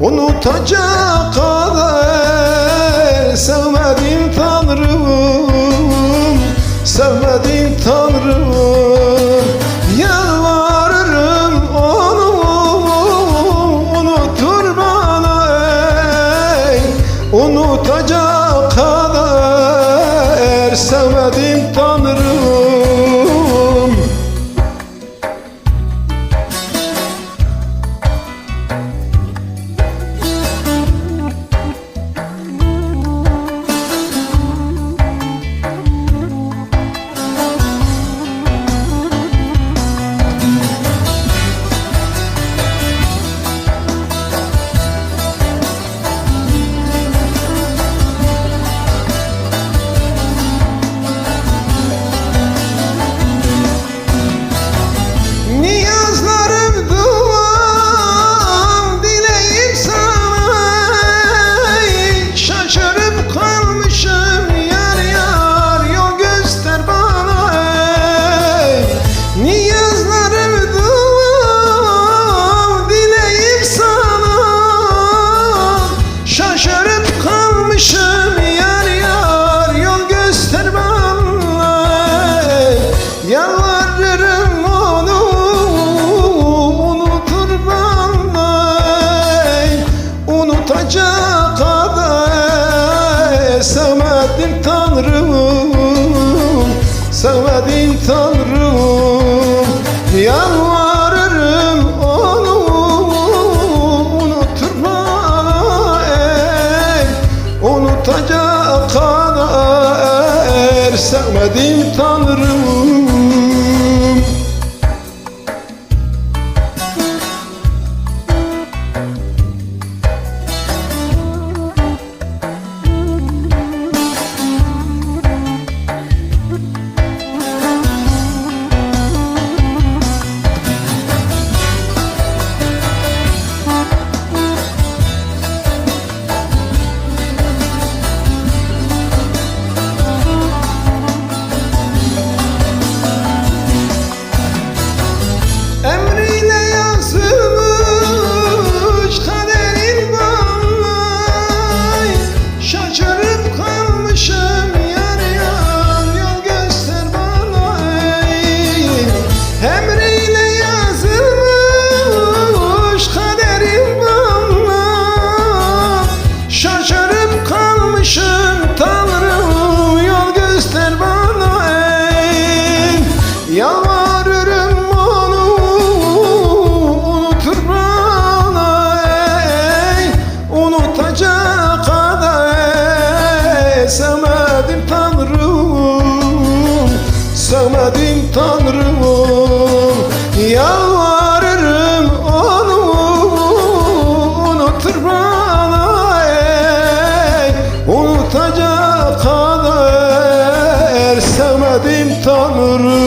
Unutacak kadar sevmedim Tanrım Sevmedim Tanrım. Yalvarırım onu unutur bana Unutacak kadar sevmedim Tanrım kadar sevmedim Tanrım Sevmedim Tanrım. Yalvarırım onu unutur bana ey Unutacak kadar sevmedim Tanrım Tanrım Yalvarırım onu unutur bana ey Unutacak kadar sevmedim Tanrım